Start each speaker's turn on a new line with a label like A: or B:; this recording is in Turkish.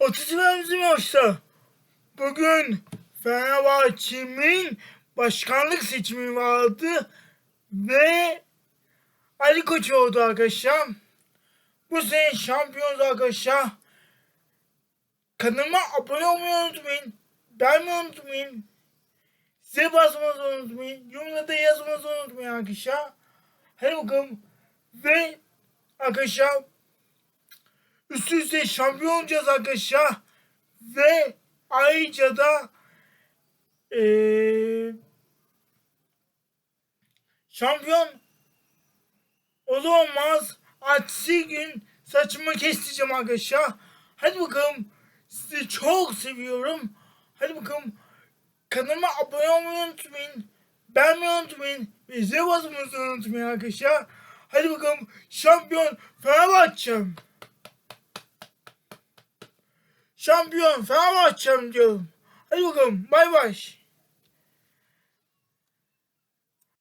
A: 30 maçta bugün Fenerbahçe'nin başkanlık seçimi vardı ve Ali Koç oldu arkadaşlar. Bu sene şampiyonuz arkadaşlar. Kanalıma abone olmayı unutmayın. Beğenmeyi unutmayın. Size basmanızı unutmayın. Yorumlarda yazmanızı unutmayın arkadaşlar. Hadi bakalım. Ve arkadaşlar üst üste şampiyon olacağız arkadaşlar. Ve ayrıca da eee şampiyon olur olmaz gün saçımı kestireceğim arkadaşlar. Hadi bakalım sizi çok seviyorum. Hadi bakalım kanalıma abone olmayı unutmayın. Beğenmeyi unutmayın. Ve zil basmayı unutmayın arkadaşlar. Hadi bakalım şampiyon Fenerbahçe'm. Şampiyon Fenerbahçe'm diyorum. Hadi bakalım bay bay.